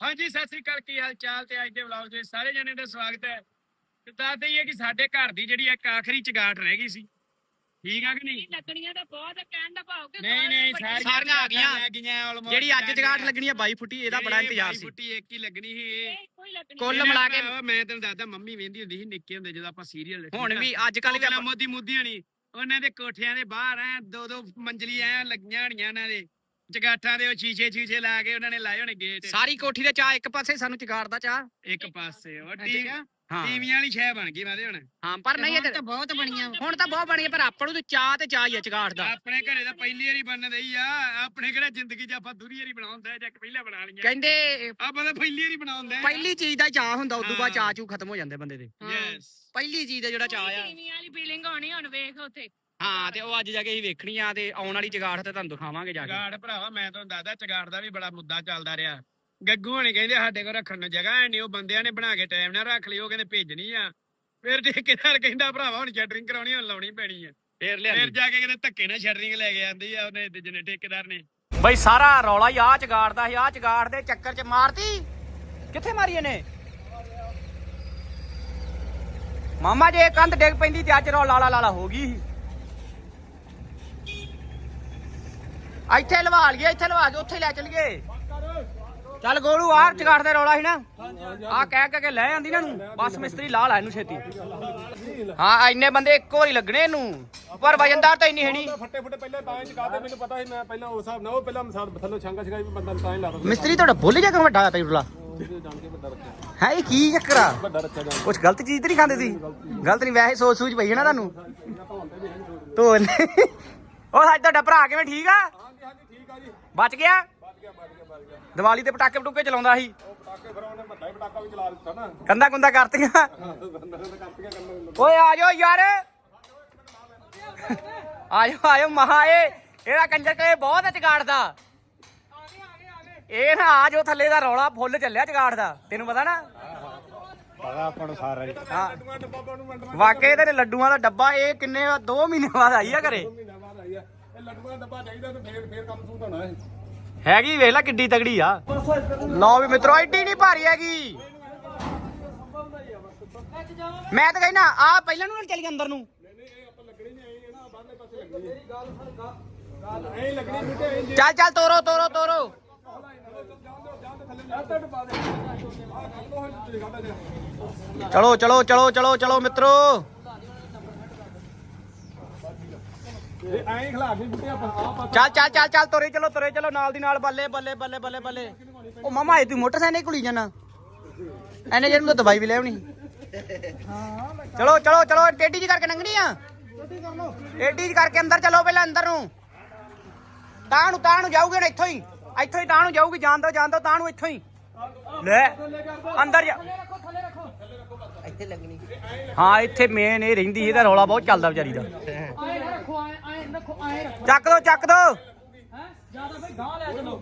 ਹਾਂਜੀ ਸਤਿ ਸ੍ਰੀ ਅਕਾਲ ਕੀ ਹਾਲ ਚਾਲ ਤੇ ਅੱਜ ਦੇ ਵਲੌਗ ਦੇ ਸਾਰੇ ਜਣੇ ਦਾ ਸਵਾਗਤ ਹੈ। ਤੇ ਦੱਸਦੇ ਹੀ ਹੈ ਕਿ ਸਾਡੇ ਘਰ ਦੀ ਜਿਹੜੀ ਇੱਕ ਆਖਰੀ ਚਗਾਟ ਰਹਿ ਗਈ ਸੀ। ਠੀਕ ਆ ਕਿ ਨਹੀਂ? ਲੱਗਣੀਆਂ ਤਾਂ ਬਹੁਤ ਕਹਿਣ ਦਾ ਭਾਵ ਕਿ ਨਹੀਂ ਨਹੀਂ ਸਾਰੀਆਂ ਆ ਗਈਆਂ। ਜਿਹੜੀ ਅੱਜ। ਜਗਾਟ ਲੱਗਣੀ ਆ 22 ਫੁੱਟੀ ਇਹਦਾ ਬੜਾ ਇੰਤਜ਼ਾਰ ਬਾਈ ਸੀ। ਫੁੱਟੀ ਇੱਕ ਹੀ ਲੱਗਣੀ ਸੀ। ਹੀ ਕੁੱਲ ਮਿਲਾ ਕੇ ਮੈਂ ਤੈਨੂੰ ਦੱਸਦਾ ਮੰਮੀ ਵੇਂਦੀ ਹੁੰਦੀ ਸੀ ਨਿੱਕੇ ਹੁੰਦੇ ਜਦੋਂ ਆਪਾਂ ਸੀਰੀਅਲ ਹੁਣ ਵੀ ਅੱਜ ਕੱਲ ਵੀ ਆਪਾਂ- ਮੋਦੀ ਮੁੱਦੀਆਂ ਨਹੀਂ ਉਹਨਾਂ ਦੇ ਕੋਠਿਆਂ ਦੇ ਬਾਹਰ ਐ ਦੋ ਦੋ ਮੰਜ਼ਲੀ ਐ ਲੱਗੀਆਂ ਹੋਣੀਆਂ ਉਹਨਾਂ ਦੇ। ਜਗਾਟਾਂ ਦੇ ਉਹ ਸ਼ੀਸ਼ੇ ਸ਼ੀਸ਼ੇ ਲਾ ਕੇ ਉਹਨਾਂ ਨੇ ਲਾਏ ਹੋਣੇ ਗੇਟ ਸਾਰੀ ਕੋਠੀ ਦੇ ਚਾਹ ਇੱਕ ਪਾਸੇ ਸਾਨੂੰ ਜਗਾੜ ਦਾ ਚਾਹ। ਇੱਕ ਪਾਸੇ ਉਹ ਅੱਛਾ। ਟੀ- ਹਾਂ। ਟੀਵੀਆਂ ਵਾਲੀ ਸ਼ੈ ਬਣ ਗਈ ਮਾਦੇ ਹੁਣ। ਹਾਂ ਪਰ ਨਹੀਂ ਇਹ ਤਾਂ ਬਹੁਤ ਬਣੀਆਂ। ਹੁਣ ਤਾਂ ਬਹੁਤ ਬਣੀ ਪਰ ਆਪਾਂ ਨੂੰ ਤਾਂ ਚਾਹ ਤੇ ਚਾਹ ਹੀ ਆ ਜਗਾੜ ਦਾ। ਆਪਣੇ ਘਰੇ ਤਾਂ ਪਹਿਲੀ ਵਾਰੀ ਬਣਨ ਦਈ ਆ। ਆਪਣੇ ਕਿਹੜਾ ਜ਼ਿੰਦਗੀ 'ਚ ਆਪਾਂ ਦੂਰੀ ਵਾਰੀ ਬਣਾਉਂਦਾ ਜਾਂ ਪਹਿਲਾਂ ਬਣਾ ਲਈਆਂ। ਕਹਿੰਦੇ ਆਪਾਂ ਤਾਂ ਪਹਿਲੀ ਵਾਰੀ ਬਣਾਉਂਦੇ ਪਹਿਲੀ ਚੀਜ਼ ਦਾ ਚਾਹ ਹੁੰਦਾ ਉਦੋਂ ਬਾਅਦ। ਚਾਹ ਚੂ ਖਤਮ ਹੋ ਜਾਂਦੇ ਬੰਦੇ ਦੇ। ਯੈਸ ਪਹਿਲੀ ਚੀਜ਼ ਦਾ ਜਿਹੜਾ ਚਾਹ ਆ। ਟੀਵੀ ਵਾਲੀ ਫੀਲਿੰਗ ਹੋਣੀ ਹੁਣ ਵੇਖ ਉੱਥੇ। ਹਾਂ ਤੇ ਉਹ ਅੱਜ ਜਾ ਕੇ ਅਸੀਂ ਵੇਖਣੀ ਆ ਤੇ ਆਉਣ ਵਾਲੀ ਜਗਾੜ ਤੇ ਤੁਹਾਨੂੰ ਦਿਖਾਵਾਂਗੇ ਜਾ ਕੇ। ਚਗਾੜ ਭਰਾਵਾ ਮੈਂ ਤੁਹਾਨੂੰ ਦੱਸਦਾ ਚਗਾੜ ਦਾ ਵੀ ਬੜਾ ਮੁੱਦਾ ਚੱਲਦਾ ਰਿਹਾ। ਗੱਗੂ ਹਣੀ ਕਹਿੰਦੇ ਸਾਡੇ ਕੋਲ ਰੱਖਣ ਨੂੰ ਜਗ੍ਹਾ ਹੈ ਨਹੀਂ ਉਹ ਬੰਦਿਆਂ ਨੇ ਬਣਾ ਕੇ ਟਾਈਮ ਨਾਲ ਰੱਖ ਲਈ ਉਹ ਕਹਿੰਦੇ ਭੇਜਣੀ ਆ। ਫਿਰ ਠੇਕੇਦਾਰ ਕਹਿੰਦਾ ਭਰਾਵਾ ਹੁਣ ਸ਼ਟਰਿੰਗ ਕਰਾਉਣੀ ਹੁਣ ਲਾਉਣੀ ਪੈਣੀ ਆ। ਫੇਰ ਫਿਰ ਲਿਆਂਦੀ ਜਾ ਕੇ ਕਹਿੰਦੇ ਧੱਕੇ ਨਾਲ ਸ਼ਟਰਿੰਗ ਲੈ ਕੇ ਆਂਦੀ ਆ ਉਹਨੇ ਤੇ ਜਿਹਨੇ ਠੇਕੇਦਾਰ ਨੇ। ਬਈ ਸਾਰਾ ਰੌਲਾ ਹੀ ਆ ਚਗਾੜ ਦਾ ਸੀ ਆ ਚਗਾੜ ਦੇ ਚੱਕਰ ਚ ਮਾਰਤੀ? ਕਿੱਥੇ ਮਾਰੀ ਇਹਨੇ? ਮਾਮਾ ਜੇ ਇਹ ਕੰਧ ਡਿੱਗ ਪੈਂਦੀ ਤੇ ਅੱਜ ਰੌਲਾ ਲਾ ਲਾ ਹੋ ਗਈ ਸੀ। ਇੱਥੇ ਲਵਾ ਲਈਏ ਇੱਥੇ ਲਵਾ ਕੇ ਉੱਥੇ ਲੈ ਚਲੀਏ। ਚੱਲ ਗੋਲੂ ਆ ਚਗਾੜ ਦੇ ਰੌਲਾ ਸੀ ਨਾ। ਆ ਕਹਿ ਕੇ ਲੈ ਆਂਦੀ ਇਹਨਾਂ। ਨੂੰ ਬਸ ਮਿਸਤਰੀ ਲਾ ਲਾ ਇਹਨੂੰ ਛੇਤੀ। ਹਾਂ ਇੰਨੇ ਬੰਦੇ ਇੱਕੋ ਵਾਰੀ ਲੱਗਣੇ ਇਹਨੂੰ। ਪਰ ਵਜਨਦਾਰ ਤਾਂ ਇੰਨੀ ਹੈ ਨਹੀਂ। ਫੱਟੇ ਫੁੱਟੇ ਪਹਿਲਾਂ ਤਾਂ ਹੀ ਚਕਾਤੇ ਮੈਨੂੰ ਪਤਾ ਸੀ ਮੈਂ ਪਹਿਲਾਂ ਉਸ ਹਿਸਾਬ ਨਾਲ ਉਹ ਪਹਿਲਾਂ ਮਸਾਲ ਥੱਲੋਂ ਛਾਂਗਾ ਛਗਾਈ ਵੀ ਬੰਦਾ ਤਾਂ ਹੀ ਲਾ ਮਿਸਤਰੀ ਤੁਹਾਡਾ ਬੁੱਲ ਜਾ ਕੇ ਵੱਡਾ ਆ ਵੱਡਾ ਰੱਖਿਆ ਹੈ ਇਹ ਕੀ ਚੱਕਰ ਆ? ਕੁਛ ਗਲਤ ਚੀਜ਼ ਤੇ ਨਹੀਂ ਖਾਂਦੇ ਸੀ ਗਲਤ ਨਹੀਂ ਵੈਸੇ ਸੋਚ ਸੂਝ ਪਈ ਹੈ ਨਾ ਤੁਹਾਨੂੰ। ਧੋਣ ਉਹ ਅੱਜ ਤੁਹਾਡਾ ਭਰਾ ਕਿਵੇਂ ਠੀਕ ਆ? ਬਚ ਗਿਆ? ਬਚ ਗਿਆ ਬਚ ਗਿਆ ਬਚ ਗਿਆ। ਦੀਵਾਲੀ ਤੇ ਪਟਾਕੇ ਪਟੂਕੇ ਚਲਾਉਂਦਾ ਸੀ। ਉਹ ਪਟਾਕੇ ਫਿਰ ਉਹਨੇ ਵੱਡਾ ਹੀ ਪਟਾਕਾ ਵੀ ਚਲਾ ਦਿੱਤਾ ਨਾ। ਕੰਦਾ ਕੁੰਦਾ ਕਰਤੀਆਂ। ਓਏ ਆ ਜਾਓ ਯਾਰ। ਆ ਜਾਓ ਆ ਜਾਓ ਮਹਾ ਇਹ ਇਹਦਾ ਕੰਜਰ ਕਲੇ ਬਹੁਤ ਹੈ ਚਗਾੜ ਦਾ। ਇਹ ਨਾ ਆ ਜਾਓ ਥੱਲੇ ਦਾ ਰੌਲਾ ਫੁੱਲ ਚੱਲਿਆ ਚਗਾੜ ਦਾ। ਤੈਨੂੰ ਪਤਾ ਨਾ? ਪਤਾ ਆਪਾਂ ਨੂੰ ਸਾਰਾ ਹੀ। ਹਾਂ। ਵਾਕਈ ਇਹਦੇ ਲੱਡੂਆਂ ਦਾ ਡੱਬਾ ਇਹ ਕਿੰਨੇ 2 ਮਹੀਨੇ ਬਾਅਦ ਆਈ ਆ ਘਰੇ ਮਹੀਨਾ ਬਾਅਦ ਆਈ ਆ ਇਹ ਲੱਡੂਆਂ ਦਾ ਡੱਬਾ ਚਾਹੀਦਾ ਤੇ ਫੇਰ ਫੇਰ ਕੰਮ ਸੂਤ ਹੋਣਾ ਹੈ ਹੈਗੀ ਵੇਖ ਲੈ ਕਿੱਡੀ ਤਗੜੀ ਆ। ਲਓ ਵੀ ਮਿੱਤਰੋ ਐਡੀ ਨਹੀਂ ਭਾਰੀ ਹੈਗੀ। ਮੈਂ ਤਾਂ ਕਹਿਣਾ ਆ ਪਹਿਲਾਂ ਨੂੰ ਚੱਲ ਗਿਆ ਅੰਦਰ। ਨੂੰ ਚੱਲ ਚੱਲ ਤੋਰੋ ਤੋਰੋ ਤੋਰੋ। ਚਲੋ ਚਲੋ ਚਲੋ ਚਲੋ ਚਲੋ ਮਿੱਤਰੋ। ਇਹ ਐਂ ਖਲਾ ਕੇ ਬੂਟੇ ਆਪਾਂ ਆ ਪਾ ਚੱਲ ਚੱਲ ਚੱਲ ਚੱਲ ਤੋਰੇ ਚਲੋ ਤੋਰੇ ਚਲੋ ਨਾਲ ਦੀ ਨਾਲ ਬੱਲੇ ਬੱਲੇ ਬੱਲੇ ਬੱਲੇ ਬੱਲੇ। ਉਹ ਮਾਮਾ ਇਹ ਤੂੰ ਮੋਟਰਸਾਈਕਲ ਕੁਲੀ ਜਾਣਾ। ਐਨੇ ਜਿਹਨੂੰ ਤਾਂ ਦਵਾਈ ਵੀ ਲੈ ਆਉਣੀ। ਚਲੋ ਚਲੋ ਚਲੋ ਟੇਢੀ ਜੀ ਕਰਕੇ ਲੰਘਣੀ ਆ। ਟੇਢੀ ਜੀ ਕਰਕੇ ਅੰਦਰ ਚਲੋ ਪਹਿਲਾਂ ਅੰਦਰ ਨੂੰ। ਤਾਂ ਨੂੰ ਤਾਂ ਨੂੰ ਜਾਊਗੇ ਨਾ ਇੱਥੋਂ ਹੀ। ਇੱਥੋਂ ਹੀ ਤਾਂ ਨੂੰ ਜਾਊਗੀ ਜਾਣ ਦੋ ਜਾਣ ਦੋ ਤਾਂ ਨੂੰ ਇੱਥੋਂ ਹੀ। ਲੈ ਅੰਦਰ ਜਾ। ਇੱਥੇ ਲੱਗਣੀ ਹਾਂ ਇੱਥੇ ਮੇਨ ਇਹ ਰਹਿੰਦੀ ਇਹਦਾ ਰੌਲਾ ਬਹੁਤ ਚੱਲਦਾ ਵਿਚਾਰੀ ਦਾ। ਚੱਕ ਦੋ ਚੱਕ ਦੋ। ਹੈ? ਜ਼ਿਆਦਾ ਫੇ ਗਾਂ ਲੈ ਚਲੋ।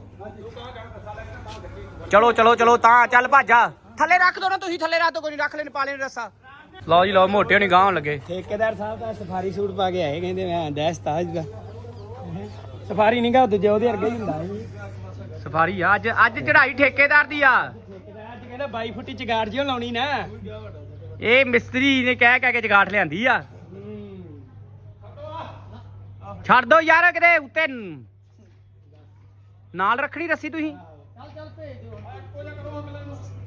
ਚਲੋ ਚਲੋ ਚਲੋ ਤਾਂ ਚੱਲ ਭਾਜਾ ਥੱਲੇ ਰੱਖ ਦੋ ਨਾ ਤੁਸੀਂ ਥੱਲੇ ਰੱਖ ਦੋ ਕੋਈ ਰੱਖ ਲੈਣ ਪਾ ਲੈਣ ਰੱਸਾ। ਲਓ ਜੀ ਲਓ ਮੋਟੇ ਹੋਣੀ ਗਾਂ ਲੱਗੇ। ਠੇਕੇਦਾਰ ਸਾਹਿਬ ਦਾ ਸਫਾਰੀ ਸੂਟ ਪਾ ਕੇ ਆਏ ਕਹਿੰਦੇ ਮੈਂ ਦੈਸ ਤਾਜ ਦਾ ਸਫਾਰੀ ਨਹੀਂਗਾ ਦੂਜੇ ਉਹਦੇ ਵਰਗਾ ਹੀ ਹੁੰਦਾ ਸਫਾਰੀ ਆ ਅੱਜ ਅੱਜ ਚੜਾਈ ਠੇਕੇਦਾਰ ਦੀ ਆ। ਠੇਕੇਦਾਰ ਅੱਜ ਕਹਿੰਦਾ 22 ਫੁੱਟੀ ਚਗਾੜ ਜਿਓ ਲਾਉਣੀ ਨਾ। ਇਹ ਮਿਸਤਰੀ ਨੇ ਕਹਿ ਕਹਿ ਕੇ ਜਗਾਠ ਲਿਆਂਦੀ ਆ। ਛੱਡ ਦੋ ਯਾਰ ਕਿਤੇ ਉੱਤੇ। ਨਾਲ ਰੱਖਣੀ ਰੱਸੀ ਤੁਸੀਂ।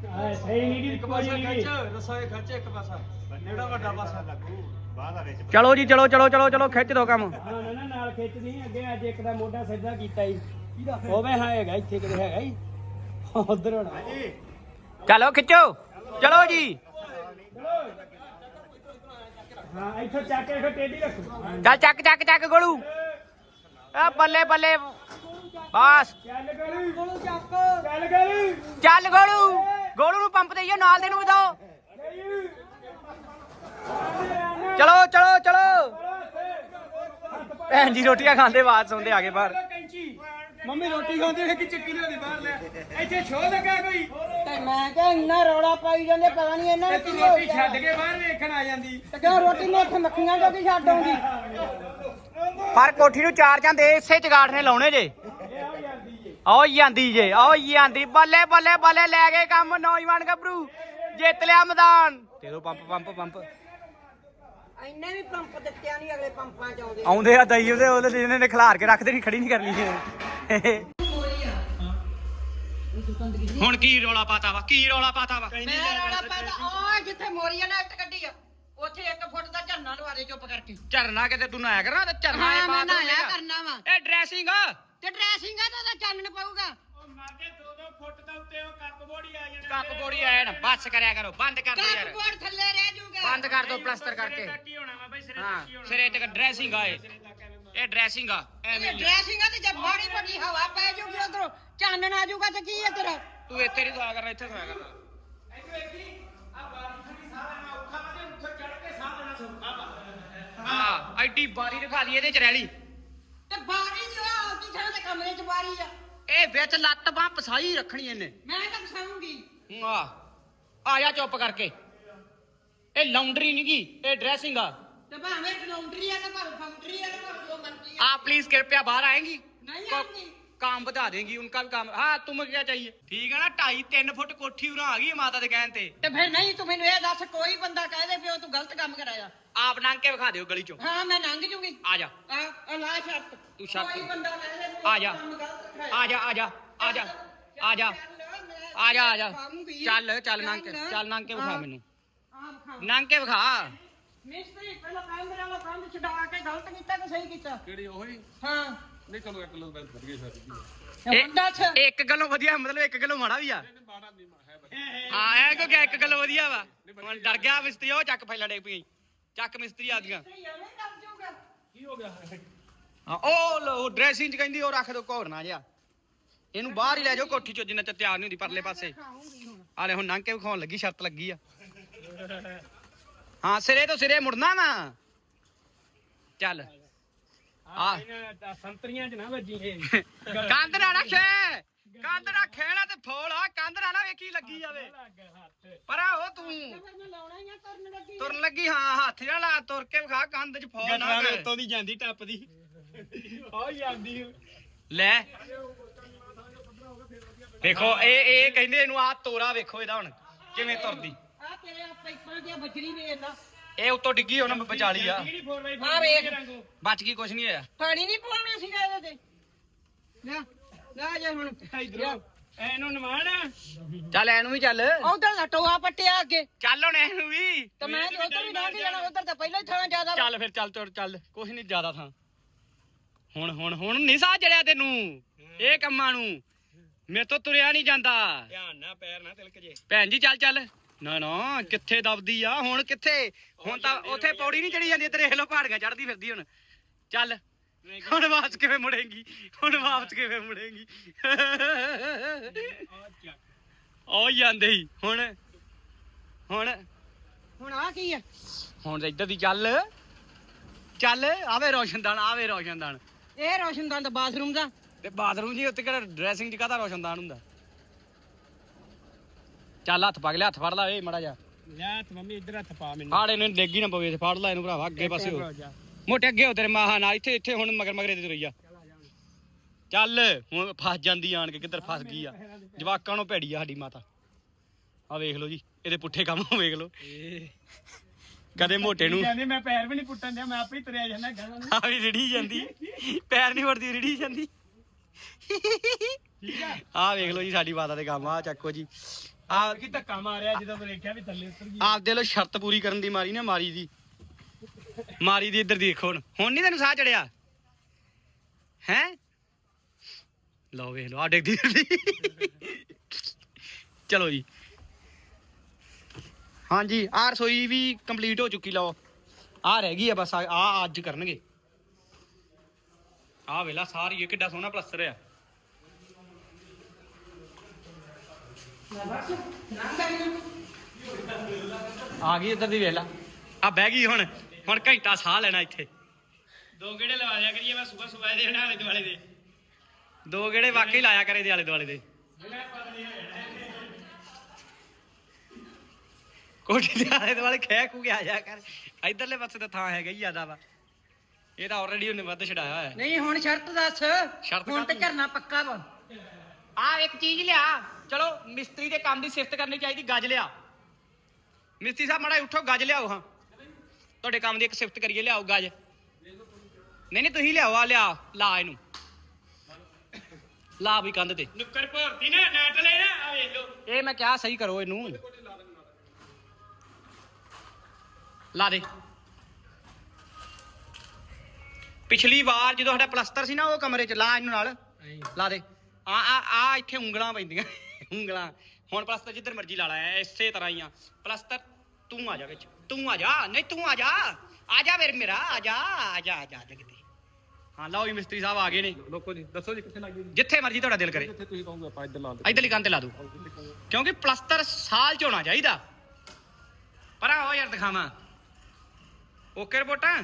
ਹਾਂ ਸਹੀ ਨਹੀਂ ਦੀ ਕੋਈ ਨਹੀਂ ਰਸੋਈ ਖਰਚੇ ਇੱਕ ਪਾਸਾ। ਜਿਹੜਾ ਵੱਡਾ ਪਾਸਾ। ਲੱਗੂ ਚਲੋ ਜੀ ਚਲੋ ਚਲੋ ਚਲੋ ਚਲੋ ਖਿੱਚ ਦੋ ਕੰਮ। ਨਾ ਨਾ ਨਾ ਨਾਲ ਖਿੱਚਦੀ ਅੱਗੇ ਅੱਜ ਇੱਕ ਦਾ ਮੋਢਾ ਸਿੱਧਾ ਕੀਤਾ ਹੀ ਉਹ ਵੇ ਹੈਗਾ ਇੱਥੇ ਕਿਤੇ ਹੈਗਾ ਹੀ ਉਧਰ ਹੋਣਾ। ਚਲੋ ਖਿੱਚੋ। ਚਲੋ ਜੀ। ਹਾਂ ਇੱਥੇ ਚੱਕ ਕੇ ਟੇਢੀ ਰੱਖੋ। ਚੱਲ ਚੱਕ ਚੱਕ ਚੱਕ ਗੋਲੂ। ਆ ਬੱਲੇ ਬੱਲੇ। ਬਸ। ਚੱਲ ਗਲੀ। ਕੋਲੋਂ ਚੱਕ ਚੱਲ ਗਲੀ ਚੱਲ ਗੋਲੂ ਗੋਲੂ ਨੂੰ ਪੰਪ ਦੇਈਓ ਨਾਲ ਦੇ ਨੂੰ ਵੀ ਦੋ ਚਲੋ ਚਲੋ ਚਲੋ। ਭੈਣ ਜੀ ਰੋਟੀਆਂ ਖਾਂਦੇ ਬਾਅਦ ਸੌਂਦੇ ਆ ਗਏ ਬਾਹਰ। ਮੰਮੀ ਰੋਟੀ ਖਾਂਦੇ ਕਿ ਚੱਕੀ ਲਿਆਦੀ ਬਾਹਰ ਲੈ। ਇੱਥੇ ਛੋ ਲੱਗਾ ਕੋਈ? ਤੇ ਮੈਂ ਕਿਹਾ ਇੰਨਾ ਰੌਲਾ ਪਾਈ ਜਾਂਦੇ ਪਤਾ ਨਹੀਂ ਇਹਨਾਂ ਨੂੰ ਰੋਟੀ ਛੱਡ ਕੇ ਬਾਹਰ ਵੇਖਣ ਆ ਜਾਂਦੀ। ਤੇ ਕਿਉਂ ਰੋਟੀ ਮੈਂ ਇੱਥੇ ਮੱਖੀਆਂ ਜੋ ਕੀ ਛੱਡ ਆਉਂਦੀ? ਪਰ ਕੋਠੀ ਨੂੰ ਚਾਰ ਚੰਦ ਇਸੇ ਚਗਾਠ ਨੇ ਲਾਉਣੇ ਜੇ। ਆਓ ਜਾਂਦੀ ਜੇ ਆਓ ਜਾਂਦੀ ਬੱਲੇ ਬੱਲੇ ਬੱਲੇ ਲੈ ਗਏ ਕੰਮ ਨੌਜਵਾਨ ਗੱਭਰੂ ਜਿੱਤ ਲਿਆ ਮੈਦਾਨ। ਦੋ ਪੰਪ ਪੰਪ ਪੰਪ। ਇੰਨੇ ਵੀ ਪੰਪ ਦਿੱਤਿਆ ਨਹੀਂ ਅਗਲੇ ਪੰਪਾਂ ਚ ਆਉਂਦੇ। ਆਉਂਦੇ ਆ ਦਈ ਉਹਦੇ ਉਹਦੇ ਜਿਹਨੇ ਨੇ ਖਿਲਾਰ ਕੇ ਰੱਖਦੇ ਨਹੀਂ ਖੜੀ ਨਹੀਂ ਕਰਨੀ ਹੁਣ ਕੀ ਰੌਲਾ ਪਾਤਾ ਵਾ ਕੀ ਰੌਲਾ ਪਾਤਾ ਵਾ? ਮੈਂ ਰੌਲਾ ਪਾਦਾ ਉਹ ਜਿੱਥੇ ਮੋਰੀਆ ਨੇ ਇੱਟ ਕੱਢੀ ਆ ਉੱਥੇ 1 ਫੁੱਟ ਦਾ ਝਰਨਾ ਲਵਾ ਦੇ ਚੁੱਪ ਕਰਕੇ। ਝਰਨਾ ਕਿਤੇ ਤੂੰ ਨਾਇਆ ਕਰਨਾ ਤੇ ਝਰਨਾ ਹਾਂ ਇਹ ਮੈਂ ਬਾਤ ਨਾਇਆ ਕਰਨਾ ਵਾ। ਇਹ ਡਰੈਸਿੰਗ ਤੇ ਡਰੈਸਿੰਗਾਂ ਦਾ ਤਾਂ ਚਾਨਣ ਪਊਗਾ। ਮਾਗੇ 2-2 ਫੁੱਟ ਦਾ ਉੱਤੇ ਉਹ ਕੱਪ ਬੋੜੀ ਆ ਜਾਣਾ। ਕੱਪ ਬੋੜੀ ਆਇਆ ਨਾ ਬਸ ਕਰਿਆ ਕਰੋ ਬੰਦ ਕਰ ਦੋ ਕੱਪ ਯਾਰ। ਬੋਰਡ ਥੱਲੇ ਰਹਿ ਜਾਊਗਾ। ਬੰਦ ਕਰ ਦੋ ਪਲਸਤਰ ਕਰਕੇ। ਕੀ ਹੋਣਾ ਵਾ ਬਈ ਸਿਰੇ ਹਾਂ ਸਿਰੇ ਤੇ ਡਰੈਸਿੰਗ ਆ ਇਹ। ਇਹ ਡਰੈਸਿੰਗ ਆ ਐਵੇਂ ਹੀ ਆ। ਡਰੈਸਿੰਗਾਂ ਤੇ ਜਦ ਬੜੀ ਬੜੀ ਹਵਾ ਪੈ ਜਾਊਗੀ ਉਧਰੋਂ ਚਾਨਣ ਆ ਜਾਊਗਾ ਤੇ ਕੀ ਹੈ ਤੇਰਾ? ਤੂੰ ਇੱਥੇ ਨਹੀਂ ਦੁਆ ਕਰਨਾ ਇੱਥੇ ਦੁਆ ਕਰਨਾ। ਹਾਂ ਐਡੀ ਬਾਰੀ ਦਿਖਾ ਲਈ ਇਹਦੇ ਚ ਰੈਲੀ। ਤੇ ਬਾਰੀ ਜੋ ਆ ਆਪਦੀ ਥਾਂ ਤੇ ਕਮਰੇ ਚ ਬਾਰੀ ਆ। ਇਹ ਵਿੱਚ ਲੱਤ ਬਾਹ ਪਸਾਈ ਰੱਖਣੀ ਇਹਨੇ। ਮੈਂ ਤਾਂ ਫਸਾਉਂਗੀ ਆ। ਆ ਜਾ ਚੁੱਪ ਕਰਕੇ। ਇਹ ਲਾਉਂਡਰੀ ਨਹੀਂ ਗੀ ਇਹ ਡਰੈਸਿੰਗ ਆ। ਤੇ ਭਾਵੇਂ ਕਲੌਂਟਰੀ ਆ ਤੇ ਭਾਵੇਂ ਫੰਟਰੀ ਆ ਤੇ ਭਾਵੇਂ ਜੋ ਮਰਜ਼ੀ ਆ। ਆ ਪਲੀਜ਼ ਕਿਰਪਿਆ ਬਾਹਰ ਆਏਗੀ। ਨਹੀਂ ਆਉਂਦੀ काम बता देंगी उनका भी काम हाँ तुम्हें क्या चाहिए ठीक है ना ढाई तीन फुट कोठी उरा आ गई है माता के कहन ते ਤੇ ਫਿਰ ਨਹੀਂ ਤੂੰ ਮੈਨੂੰ ਇਹ ਦੱਸ ਕੋਈ ਬੰਦਾ ਕਹਿ ਦੇ ਪਿਓ ਤੂੰ ਗਲਤ ਕੰਮ ਕਰਾਇਆ आप नांग के विखा दो गली चो ਹਾਂ ਮੈਂ ਲੰਘ ਜੂਗੀ आ जा ਆ ਆ ਲਾ ਸ਼ਰਤ ਤੂੰ ਸ਼ਰਤ- ਕੋਈ ਬੰਦਾ ਕਹਿ ਦੇ ਵੀ ਆ ਜਾ। ਕੰਮ ਗਲਤ ਕਰਾਇਆ। आ जा आ जा आ जा आ जा ਚੱਲ, ਮੈਂ आ जा आ जा ਖਾਊਂਗੀ। चल चल नांग के चल नांग के विखा ਹਾਂ। मैनू ਆਹ ਵਿਖਾ। ਮਿਸਤਰੀ ਪਹਿਲਾਂ ਬੰਦ ਵਾਲਾ ਬੰਦ ਛਡਾ ਕੇ ਗਲਤ ਕੀਤਾ ਕਿ ਸਹੀ ਕੀਤਾ? ਕਿਹੜੀ ਉਹੀ? ਹਾਂ। ਨਹੀਂ ਚਲੋ ਇੱਕ ਕਿਲੋ ਬੈਲ ਵਧੀਆ ਸ਼ਾਦੀ ਇੱਕ ਕਿਲੋ ਵਧੀਆ ਮਤਲਬ ਇੱਕ ਕਿਲੋ ਮਾੜਾ ਵੀ ਆ। ਹਾਂ ਐ ਕਿਉਂਕਿ ਇੱਕ ਕਿਲੋ ਵਧੀਆ ਵਾ? ਹੁਣ ਡਰ ਗਿਆ ਮਿਸਤਰੀ ਉਹ ਚੱਕ ਫੈਲਾ ਡੇ ਪਈ ਚੱਕ ਮਿਸਤਰੀ ਆਦੀਆਂ ਕੀ ਹੋ ਗਿਆ? ਉਹ ਡਰੈਸਿੰਗ ਚ ਕਹਿੰਦੀ ਰੱਖ ਦੋ ਘੋਰਨਾ ਜਿਆ ਇਹਨੂੰ ਬਾਹਰ ਹੀ ਲੈ ਜਾਓ ਕੋਠੀ ਚੋਂ ਜਿੰਨਾ ਚ ਤਿਆਰ ਨਹੀਂ ਹੁੰਦੀ ਪਰਲੇ ਪਾਸੇ। ਆਲੇ ਹੁਣ ਨੰਗ ਕੇ ਵਿਖਾਉਣ ਲੱਗੀ ਸ਼ਰਤ ਲੱਗੀ ਆ। ਹਾਂ ਸਿਰੇ ਤੋਂ ਸਿਰੇ ਮੁੜਨਾ ਵਾ। ਚੱਲ। ਆ ਸੰਤਰੀਆਂ ਚ ਨਾ ਵੱਜੀ ਇਹ। ਕੰਧ ਨਾ ਰੱਖੇ। ਕੰਧ ਨਾ ਖੇਣਾ ਤੇ ਫੋਲ ਆ ਕੰਧ ਨਾ ਨਾ ਵੇਖੀ ਲੱਗੀ ਜਾਵੇ। ਪਰ ਆ ਉਹ ਤੂੰ। ਤੁਰਨ ਲੱਗੀ ਹਾਂ ਹੱਥ ਨਾਲ ਲਾ ਤੁਰ ਕੇ ਵਿਖਾ ਕੰਧ ਚ ਫੋਲ ਨਾ ਦੇ ਕਰ। ਉੱਤੋਂ ਦੀ ਜਾਂਦੀ ਟੱਪਦੀ। ਆ। ਜਾਂਦੀ ਲੈ। ਦੇਖੋ ਇਹ ਇਹ ਕਹਿੰਦੇ ਇਹਨੂੰ ਆ ਤੋਰਾ ਵੇਖੋ ਇਹਦਾ ਹੁਣ ਕਿਵੇਂ ਤੁਰਦੀ। ਤੇਰੇ ਆ ਪਾਈਪਾਂ ਦੀਆਂ ਬਜਰੀ ਵੇਖ ਲਾ ਇਹ ਉੱਤੋਂ ਡਿੱਗੀ ਉਹਨਾਂ ਬਚਾ ਲਈ ਆ। ਕਿਹੜੀ 4x4 ਆ ਵੇਖ। ਬਚ ਗਈ ਕੁਛ ਨਹੀਂ ਹੋਇਆ। ਪਾਣੀ ਨਹੀਂ ਪਾਉਣਾ ਸੀਗਾ ਇਹਦੇ ਤੇ। ਲੈ ਲੈ ਜਾ ਹੁਣ। ਇਧਰੋਂ। ਇਹਨੂੰ ਨਵਾਣ। ਚੱਲ ਐਨੂੰ ਵੀ ਚੱਲ। ਉਧਰ ਟੋਆ ਪੱਟਿਆ ਅੱਗੇ। ਚੱਲ ਹੁਣ ਐਨੂੰ ਵੀ। ਤੇ ਮੈਂ ਉਧਰ ਵੀ ਲੰਘ ਜਾਣਾ ਉਧਰ ਤਾਂ ਪਹਿਲਾਂ ਹੀ ਥਾਂ ਜ਼ਿਆਦਾ। ਚੱਲ ਫਿਰ ਚੱਲ ਤੁਰ ਚੱਲ। ਕੁਛ ਨਹੀਂ ਜ਼ਿਆਦਾ ਥਾਂ। ਹੁਣ ਹੁਣ ਹੁਣ ਨਹੀਂ ਸਾਹ ਚੜਿਆ ਤੈਨੂੰ। ਇਹ ਕੰਮਾਂ ਨੂੰ। ਮੇਰੇ ਤੋਂ ਤੁਰਿਆ ਨਹੀਂ ਜਾਂਦਾ। ਧਿਆਨ ਨਾਲ ਪੈਰ ਨਾ ਤਿਲਕ ਜੇ। ਭੈਣ ਜੀ ਚੱਲ ਚੱਲ। ਨਾ ਨਾ ਕਿੱਥੇ ਦਬਦੀ ਆ? ਹੁਣ ਕਿੱਥੇ? ਹੁਣ ਤਾਂ ਉੱਥੇ ਪੌੜੀ ਨਹੀਂ ਚੜੀ ਜਾਂਦੀ ਤੇਰੇ ਹੇਲੋ ਪਹਾੜੀਆਂ ਚੜਦੀ ਫਿਰਦੀ ਹੁਣ। ਚੱਲ ਹੁਣ ਵਾਪਸ ਕਿਵੇਂ ਮੁੜੇਗੀ? ਹੁਣ ਵਾਪਸ ਕਿਵੇਂ ਮੁੜੇਗੀ? ਉਹ ਜਾਂਦੇ ਹੀ ਹੁਣ ਹੁਣ। ਹੁਣ ਆ ਕੀ ਆ? ਹੁਣ ਇੱਧਰ ਦੀ ਚੱਲ। ਚੱਲ ਆਵੇ ਰੋਸ਼ਨਦਾਨ ਆਵੇ ਰੋਸ਼ਨਦਾਨ। ਇਹ ਰੋਸ਼ਨਦਾਨ ਦਾ ਬਾਥਰੂਮ ਦਾ। ਤੇ ਬਾਥਰੂਮ ਜੀ ਉੱਤੇ ਕਿਹੜਾ ਡਰੈਸਿੰਗ ਚ ਕਾਹਦਾ ਰੋਸ਼ਨਦਾਨ ਹੁੰਦਾ? ਚੱਲ ਹੱਥ ਪਾ ਕੇ ਲਿਆ, ਹੱਥ ਫੜ ਲਾ ਏ ਮੜਾ ਜਾ ਲੈ ਤੇ ਮੰਮੀ ਇੱਧਰ ਹੱਥ ਪਾ ਮੈਨੂੰ। ਫਾੜ ਇਹਨੂੰ ਡੇਗੀ ਨਾ ਪਵੇ ਫੜ ਲੈ ਇਹਨੂੰ ਭਰਾਵਾ ਅੱਗੇ ਪਾਸੇ ਹੋ। ਮੋਟੇ ਅੱਗੇ ਹੋ ਤੇਰੇ ਮਾਹਾਂ ਨਾਲ ਇੱਥੇ ਇੱਥੇ ਹੁਣ ਮਗਰ ਮਗਰੇ ਤੇ ਤੁਰੀ ਆ ਚੱਲ ਹੁਣ ਫਸ ਜਾਂਦੀ ਆਣ ਕੇ ਕਿੱਧਰ ਫਸ ਗਈ ਆ। ਜਵਾਕਾਂ ਨੂੰ ਭੈੜੀ ਆ ਸਾਡੀ ਮਾਤਾ। ਆ ਵੇਖ ਲਓ ਜੀ ਇਹਦੇ ਪੁੱਠੇ ਕੰਮ ਵੇਖ ਲਓ। ਕਦੇ ਮੋਟੇ ਨੂੰ ਕਹਿੰਦੇ ਮੈਂ ਪੈਰ ਵੀ ਨਹੀਂ ਪੁੱਟਣ ਦਿਆ ਮੈਂ ਆਪੇ ਹੀ ਤੁਰਿਆ ਜਾਂਦਾ ਗਾਂ ਨੂੰ। ਆ ਵੀ ਰਿੜੀ ਜਾਂਦੀ ਪੈਰ ਨਹੀਂ ਵੜਦੀ ਰਿੜੀ ਜਾਂਦੀ। ਆ। ਵੇਖ ਲਓ ਜੀ ਸਾਡੀ ਮਾਤਾ ਦੇ ਕੰਮ ਆ ਚੱਕੋ ਜੀ। ਆ ਕਿ ਧੱਕਾ ਮਾਰਿਆ ਜਦੋਂ ਮੈਂ ਦੇਖਿਆ ਵੀ ਥੱਲੇ ਉਤਰ ਗਈ। ਆਪ ਦੇ ਲੋ ਸ਼ਰਤ ਪੂਰੀ ਕਰਨ ਦੀ ਮਾਰੀ ਨਾ ਮਾਰੀ ਦੀ। ਮਾਰੀ ਦੀ ਇੱਧਰ ਦੇਖੋ ਹੁਣ। ਹੁਣ ਨਹੀਂ ਤੈਨੂੰ ਸਾਹ ਚੜਿਆ? ਹੈ? ਲਓ ਵੇਖ ਲਓ ਆ ਡਿੱਗਦੀ ਚਲੋ ਜੀ। ਹਾਂਜੀ ਆ ਰਸੋਈ ਵੀ ਕੰਪਲੀਟ ਹੋ ਚੁੱਕੀ ਲਓ। ਆ ਰਹਿ ਗਈ ਆ ਬਸ ਆ ਆ ਅੱਜ ਕਰਨਗੇ। ਆ ਵੇਲਾ ਸਾਰੀ ਇਹ ਕਿੱਡਾ ਸੋਹਣਾ ਪਲਸਤਰ ਆ। ਆ ਗਈ ਇੱਧਰ ਦੀ ਵੇਖ ਲਾ। ਆ ਬਹਿ ਗਈ ਹੁਣ। ਹੁਣ ਘੰਟਾ ਸਾਹ ਲੈਣਾ ਇੱਥੇ। ਦੋ ਗੇੜੇ ਲਵਾ ਲਿਆ ਕਰੀਏ ਮੈਂ ਸਵੇਰ ਸਵੇਰ ਦੇ ਨਾਲੇ ਦੁਆਲੇ ਦੇ। ਦੋ ਗੇੜੇ ਵਾਕਈ ਲਾਇਆ ਕਰੇ ਦੇ ਆਲੇ ਦੁਆਲੇ ਦੇ। ਕੋਠੀ ਦੇ ਆਲੇ ਦੁਆਲੇ ਖਹਿ ਖੂ ਕੇ ਆ ਜਾ ਕਰ। ਇਧਰਲੇ ਪਾਸੇ ਤਾਂ ਥਾਂ ਹੈਗਾ ਹੀ ਜ਼ਿਆਦਾ ਵਾ। ਇਹ ਤਾਂ ਆਲਰੇਡੀ ਉਹਨੇ ਵੱਧ ਛਡਾਇਆ ਹੋਇਆ। ਨਹੀਂ ਹੁਣ ਸ਼ਰਤ ਦੱਸ। ਸ਼ਰਤ ਹੁਣ ਤੇ? ਝਰਨਾ ਪੱਕਾ ਵਾ। ਆ ਇੱਕ ਚੀਜ਼ ਲਿਆ। ਚਲੋ ਮਿਸਤਰੀ ਦੇ ਕੰਮ ਦੀ ਸਿਫਤ ਕਰਨੀ ਚਾਹੀਦੀ ਗੱਜ ਲਿਆ। ਮਿਸਤਰੀ ਸਾਹਿਬ ਮਾੜਾ ਉੱਠੋ ਗੱਜ ਲਿਆਓ ਹਾਂ। ਤੁਹਾਡੇ ਕੰਮ ਦੀ ਇੱਕ ਸਿਫਤ ਕਰੀਏ ਲਿਆਓ ਗੱਜ। ਨਹੀਂ ਨਹੀਂ ਤੁਸੀਂ ਲਿਆਓ ਆ ਲਿਆ ਲਾ ਇਹਨੂੰ। ਲਾ ਵੀ ਕੰਧ ਤੇ। ਨੁੱਕਰ ਭਰਤੀ ਨਾ ਨੈਟ ਲੈ ਨਾ ਆ ਵੇਖ ਲਓ। ਇਹ ਮੈਂ ਕਿਹਾ ਸਹੀ ਕਰੋ ਇਹਨੂੰ। ਲਾ ਦੇ। ਪਿਛਲੀ ਵਾਰ ਜਦੋਂ ਸਾਡਾ ਪਲਸਤਰ ਸੀ ਨਾ ਉਹ ਕਮਰੇ ਚ ਲਾ ਇਹਨੂੰ ਨਾਲ। ਲਾ ਦੇ। ਆ ਆ ਆ ਇੱਥੇ ਉਂਗਲਾਂ ਪੈਂਦੀਆਂ। ਉਂਗਲਾਂ। ਹੁਣ ਪਲਸਤਰ ਜਿੱਧਰ ਮਰਜ਼ੀ ਲਾ ਲਾ ਇਸੇ ਤਰ੍ਹਾਂ ਹੀ ਆ। ਪਲਸਤਰ ਤੂੰ ਆ ਜਾ ਵਿੱਚ। ਤੂੰ ਆ ਜਾ ਨਹੀਂ ਤੂੰ ਆ ਜਾ। ਆ ਜਾ ਫਿਰ ਮੇਰਾ ਆ ਜਾ ਆ ਜਾ ਆ ਜਾ ਆ ਜਾ ਕਿਤੇ। ਹਾਂ ਲਓ ਜੀ ਮਿਸਤਰੀ ਸਾਹਿਬ ਆ ਗਏ ਨੇ। ਲੋਕੋ ਜੀ ਦੱਸੋ ਜੀ ਕਿੱਥੇ ਲੱਗੀ ਜਿੱਥੇ ਮਰਜ਼ੀ ਤੁਹਾਡਾ ਦਿਲ ਕਰੇ। ਜਿੱਥੇ ਤੁਸੀਂ ਕਹੋਗੇ ਆਪਾਂ ਇੱਧਰ ਲਾ ਇਧਰਲੀ ਕੰਨ ਤੇ ਲਾ ਦੂ ਕਿਉਂਕਿ ਪਲਸਤਰ ਸਾਲ ਚ ਹੋਣਾ ਚਾਹੀਦਾ। ਪਰ ਆਓ ਯਾਰ ਦਿਖਾਵਾਂ। ਓਕੇ ਰਿਪੋਰਟਾਂ?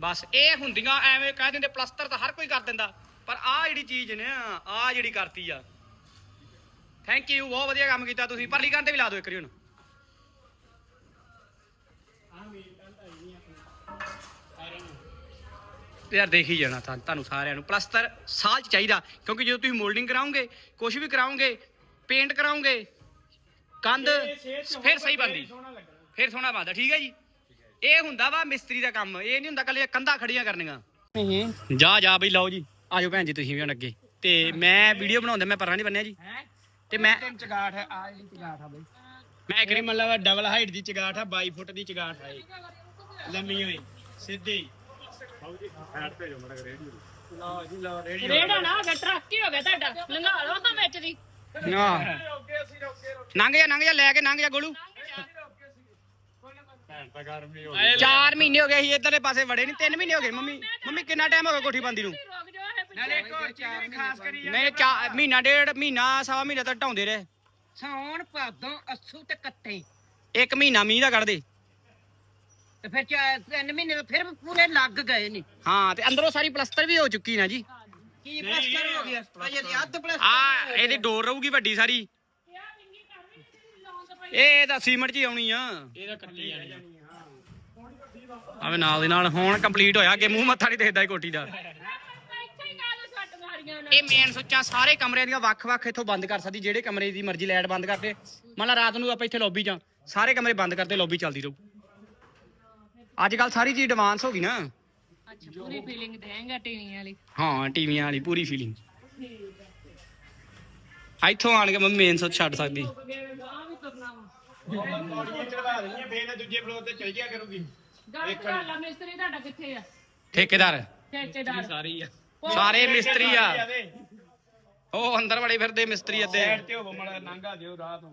ਬਸ ਇਹ ਹੁੰਦੀਆਂ ਐਵੇਂ ਕਹਿ ਦਿੰਦੇ ਪਲਸਤਰ ਤਾਂ ਹਰ ਕੋਈ ਕਰ ਦਿੰਦਾ। ਪਰ ਆਹ ਜਿਹੜੀ ਚੀਜ਼ ਨੇ ਆਹ ਜਿਹੜੀ ਕਰਤੀ ਆ ਥੈਂਕ ਯੂ ਬਹੁਤ ਵਧੀਆ ਕੰਮ ਕੀਤਾ ਤੁਸੀਂ। ਪਰਲੀ ਕੰਨ ਤੇ ਵੀ ਲਾ ਦਿਓ ਇੱਕ ਵਾਰੀ ਹੁਣ ਯਾਰ ਦੇਖ ਹੀ ਜਾਣਾ ਤਾਂ ਤੁਹਾਨੂੰ ਸਾਰਿਆਂ ਨੂੰ। ਪਲਸਤਰ ਸਾਲ ਚ ਚਾਹੀਦਾ ਕਿਉਂਕਿ ਜਦੋਂ ਤੁਸੀਂ ਮੋਲਡਿੰਗ ਕਰਾਓਗੇ ਕੁਝ ਵੀ ਕਰਾਓਗੇ ਪੇਂਟ ਕਰਾਓਗੇ ਕੰਧ ਫਿਰ ਸਹੀ ਬਣਦੀ। ਫਿਰ ਸੋਹਣਾ ਬਣਦਾ ਠੀਕ ਹੈ ਜੀ? ਇਹ ਹੁੰਦਾ ਵਾ ਮਿਸਤਰੀ ਦਾ ਕੰਮ। ਇਹ ਨਹੀਂ ਹੁੰਦਾ ਕੱਲੇ ਕੰਧਾਂ ਖੜੀਆਂ ਕਰਨੀਆਂ। ਜਾ ਜਾ ਬਈ ਲਓ ਜੀ। ਆਜੋ ਭੈਣ ਜੀ ਤੁਸੀਂ ਵੀ ਹੁਣ ਅੱਗੇ। ਤੇ ਮੈਂ ਵੀਡੀਓ ਬਣਾਉਂਦਾ ਮੈਂ ਪਰਾਂ ਨਹੀਂ ਬੰਨਿਆ ਜੀ। ਤੇ ਮੈਂ ਤਿੰਨ ਚਗਾਠ ਹੈ ਆ ਜਿਹੜੀ ਚਗਾਠ ਆ ਬਈ। ਮੈਂ ਕਰੀ ਮਤਲਬ ਡਬਲ ਹਾਈਟ ਦੀ ਚਗਾਠ ਆ 22 ਫੁੱਟ ਦੀ ਚਗਾਠ ਆ ਇਹ। ਲੰਮੀ ਹੋਈ ਸਿੱਧੀ। ਲਓ ਜੀ ਲਓ ਰੇਡੀ ਰੇੜਾ ਨਾ ਹੋ ਗਿਆ ਟਰੱਕ ਹੀ ਹੋ ਗਿਆ ਤੁਹਾਡਾ ਲੰਘਾ ਲਓ ਤਾਂ ਵਿੱਚ ਦੀ। ਹਾਂ ਲੰਘ ਜਾ ਲੰਘ ਜਾ ਲੈ ਕੇ ਲੰਘ ਜਾ ਗੋਲੂ। 4 ਮਹੀਨੇ ਹੋ ਗਏ ਸੀ ਇਧਰਲੇ ਪਾਸੇ ਵੜੇ ਨਹੀਂ 3 ਮਹੀਨੇ ਹੋ ਗਏ ਮੰਮੀ। ਮੰਮੀ ਕਿੰਨਾ ਟਾਈਮ ਹੋ ਗਿਆ ਕੋਠੀ ਬੰਦੀ ਨੂੰ? ਇਹ ਨਾਲੇ ਇੱਕ ਹੋਰ ਚੀਜ਼ ਵੀ ਖਾਸ ਕਰੀ ਨਹੀਂ ਚਾ ਮਹੀਨਾ ਡੇਢ ਮਹੀਨਾ ਸਵਾ ਮਹੀਨਾ ਤਾਂ ਢਾਉਂਦੇ ਰਹੇ। ਸੌਣ ਭਾਦੋਂ ਅਸੂ ਤੇ ਕੱਤੇ ਇੱਕ ਮਹੀਨਾ ਮੀਂਹ ਦਾ ਕੱਢਦੇ। ਤੇ ਫਿਰ ਚਾ- ਤਿੰਨ ਮਹੀਨੇ ਤਾਂ ਫਿਰ ਪੂਰੇ ਲੱਗ ਗਏ ਨੇ। ਹਾਂ ਤੇ ਅੰਦਰੋਂ ਸਾਰੀ ਪਲਸਤਰ ਵੀ ਹੋ ਚੁੱਕੀ ਨਾ ਜੀ। ਕੀ ਪਲਸਟਰ ਹੋ ਗਿਆ? ਅਜੇ ਤੇ ਅੱਧ ਪਲਸਟਰ ਆ ਇਹਦੀ ਡੋਰ ਰਹੂਗੀ ਵੱਡੀ ਸਾਰੀ। ਇਹ ਤਾਂ ਸੀਮੈਂਟ 'ਚ ਹੀ ਆਉਣੀ ਆ। ਇਹਦਾ ਕੱਟੀ ਜਾਣੀ ਆਵੇ ਨਾਲ ਦੇ ਨਾਲ ਹੁਣ ਕੰਪਲੀਟ ਹੋਇਆ ਕਿ ਮੂੰਹ ਮੱਥਾ ਨਹੀਂ ਦੇਖਦਾ ਇਹ ਕੋਠੀ ਦਾ ਇੱਥੇ ਹੀ ਕਾਹਨੂੰ ਛੱਟ ਮਾਰੀਆਂ ਨੇ ਇਹ ਮੇਨ ਸੁੱਚਾਂ ਸਾਰੇ ਕਮਰਿਆਂ ਦੀਆਂ ਵੱਖ-ਵੱਖ ਇੱਥੋਂ ਬੰਦ ਕਰ ਸਕਦੀ ਜਿਹੜੇ ਕਮਰੇ ਦੀ ਮਰਜ਼ੀ ਲਾਈਟ ਬੰਦ ਕਰਦੇ। ਮੰਨ ਲਾ ਰਾਤ ਨੂੰ ਆਪਾਂ ਇੱਥੇ ਲੌਬੀ 'ਚ ਸਾਰੇ ਕਮਰੇ ਬੰਦ ਕਰਦੇ ਲੌਬੀ ਚੱਲਦੀ ਰਹੂ। ਅੱਜ ਕੱਲ ਸਾਰੀ ਚੀਜ਼ ਐਡਵਾਂਸ ਹੋ ਗਈ ਨਾ। ਅੱਛਾ ਪੂਰੀ ਫੀਲਿੰਗ ਦੇਂਗਾ ਟੀਵੀਆਂ ਵਾਲੀ। ਹਾਂ ਟੀਵੀਆਂ ਵਾਲੀ ਪੂਰੀ ਫੀਲਿੰਗ ਇੱਥੋਂ ਆਣ ਕੇ ਮੈਂ ਮੇਨ ਸੁੱਚ ਛੱਡ ਸਕਦੀ। ਚੜਵਾ ਦੇਣੀਆਂ ਫੇਰ ਇਹ ਦੂਜੇ ਫਲੋਰ ਤੇ ਚਲ ਜਿਆ ਕਰੂਗੀ ਗੱਲ ਕਰਾਲਾ ਮਿਸਤਰੀ ਤੁਹਾਡਾ ਕਿੱਥੇ ਆ? ਠੇਕੇਦਾਰ। ਠੇਕੇਦਾਰ। ਸਾਰੀ ਆ। ਸਾਰੇ ਮਿਸਤਰੀ ਆ। ਉਹ ਅੰਦਰ ਵੜੇ ਫਿਰਦੇ ਮਿਸਤਰੀ ਅੱਦੇ ਸਾਈਡ ਤੇ ਹੋਵੋ ਮੜਾ ਨੰਗਾ ਦਿਓ ਰਾਹ ਤੋਂ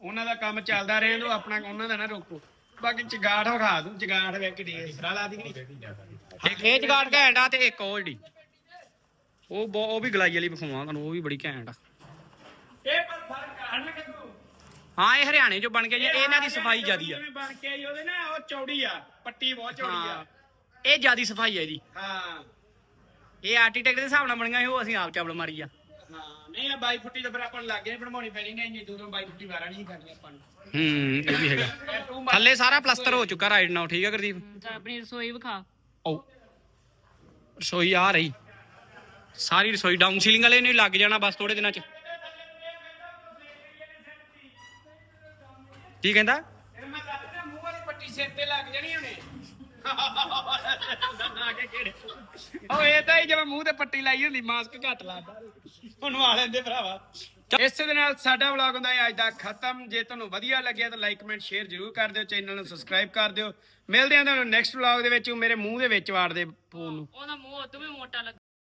ਉਹਨਾਂ ਦਾ ਕੰਮ ਚੱਲਦਾ ਰਹਿਣ ਦੋ ਆਪਣਾ ਉਹਨਾਂ ਦਾ ਨਾ ਰੋਕੋ। ਬਾਕੀ ਚਗਾਠ ਵਿਖਾ ਦੂੰ ਚਗਾਠ ਵੇਖ ਕੇ ਦੇ ਸਰਾ ਲਾ ਦੀ ਨਹੀਂ? ਇੱਕ ਇਹ ਜਗਾੜ ਘੈਂਟ ਆ ਤੇ ਇੱਕ ਉਹ ਜਿਹੜੀ। ਉਹ ਉਹ ਵੀ ਗਲਾਈ ਵਾਲੀ ਵਿਖਾਵਾਂ ਤੁਹਾਨੂੰ ਉਹ ਵੀ ਬੜੀ ਘੈਂਟ ਆ। ਇਹ ਪਰ ਫ਼ਰਕ ਹਣ ਲੱਗੂ ਹਾਂ ਇਹ ਹਰਿਆਣੇ ਚੋਂ ਬਣ ਕੇ ਜੇ ਇਹਨਾਂ ਦੀ ਸਫ਼ਾਈ ਜਿਆਦੀ ਆ। ਬਣ ਕੇ ਆਈ ਉਹਦੇ ਨਾ ਉਹ ਚੌੜੀ ਆ ਪੱਟੀ ਬਹੁਤ ਚੌੜੀ ਆ। ਇਹ ਜਿਆਦੀ ਸਫ਼ਾਈ ਆ ਇਹਦੀ। ਹਾਂ। ਇਹ ਆਰਕੀਟੈਕਟ ਦੇ ਹਿਸਾਬ ਨਾਲ ਬਣੀਆਂ ਸੀ ਉਹ ਅਸੀਂ ਆਪ ਚਾਵਲ ਮਾਰੀ ਆ। ਹਾਂ ਨਹੀਂ ਆ ਬਾਈ ਫੁੱਟੀ ਤਾਂ ਫਿਰ ਆਪਾਂ ਨੂੰ ਲੱਗੇ ਬਣਵਾਉਣੀ ਪੈਣੀ ਨਹੀਂ ਇੰਨੀ ਦੂਰੋਂ ਬਾਈ ਫੁੱਟੀ ਵਾਰਾ ਨਹੀਂ ਕਰਨੀ ਆਪਾਂ ਨੂੰ। ਹੂੰ ਇਹ ਵੀ ਹੈਗਾ। ਥੱਲੇ ਸਾਰਾ ਪਲਸਤਰ ਹੋ ਚੁੱਕਾ ਰਾਈਟ ਨਾਓ ਠੀਕ ਆ ਗੁਰਦੀਪ? ਤਾਂ ਆਪਣੀ ਰਸੋਈ ਵਿਖਾ। ਓ ਰਸੋਈ ਆ ਰਹੀ। ਸਾਰੀ ਰਸੋਈ ਡਾਊਨ ਸੀਲਿੰਗ ਵਾਲੇ ਨੇ ਲੱਗ ਜਾਣਾ ਬਸ ਥੋੜੇ ਦਿਨਾਂ ਚ। ਕੀ ਕਹਿੰਦਾ? ਫਿਰ ਮੈਂ ਕਹਿੰਦਾ ਮੂੰਹ ਵਾਲੀ ਪੱਟੀ ਸਿਰ ਤੇ ਲੱਗ ਜਾਣੀ ਉਹਨੇ ਨਾ ਕੇ ਕਿਹੜੇ ਉਹ ਇਹ ਤਾਂ ਹੀ ਜਦੋਂ ਮੂੰਹ ਤੇ ਪੱਟੀ ਲਾਈ ਹੁੰਦੀ ਮਾਸਕ ਘੱਟ ਲਾਦਾ ਉਹਨੂੰ ਆ ਲੈਂਦੇ ਭਰਾਵਾ। ਇਸੇ ਦੇ ਨਾਲ ਸਾਡਾ ਵਲੌਗ ਹੁੰਦਾ ਹੈ ਅੱਜ ਦਾ ਖਤਮ। ਜੇ ਤੁਹਾਨੂੰ ਵਧੀਆ ਲੱਗਿਆ ਤਾਂ ਲਾਈਕ ਕਮੈਂਟ ਸ਼ੇਅਰ ਜ਼ਰੂਰ ਕਰ ਦਿਓ ਚੈਨਲ ਨੂੰ ਸਬਸਕ੍ਰਾਈਬ ਕਰ ਦਿਓ। ਮਿਲਦੇ ਹਾਂ ਤੁਹਾਨੂੰ ਨੈਕਸਟ ਵਲੌਗ ਦੇ ਵਿੱਚ ਉਹ ਮੇਰੇ ਮੂੰਹ ਦੇ ਵਿੱਚ ਵਾੜ ਦੇ ਫੋਨ ਨੂੰ। ਉਹਦਾ ਮੂੰਹ ਉਦੋਂ ਵੀ ਮੋਟਾ ਲੱਗ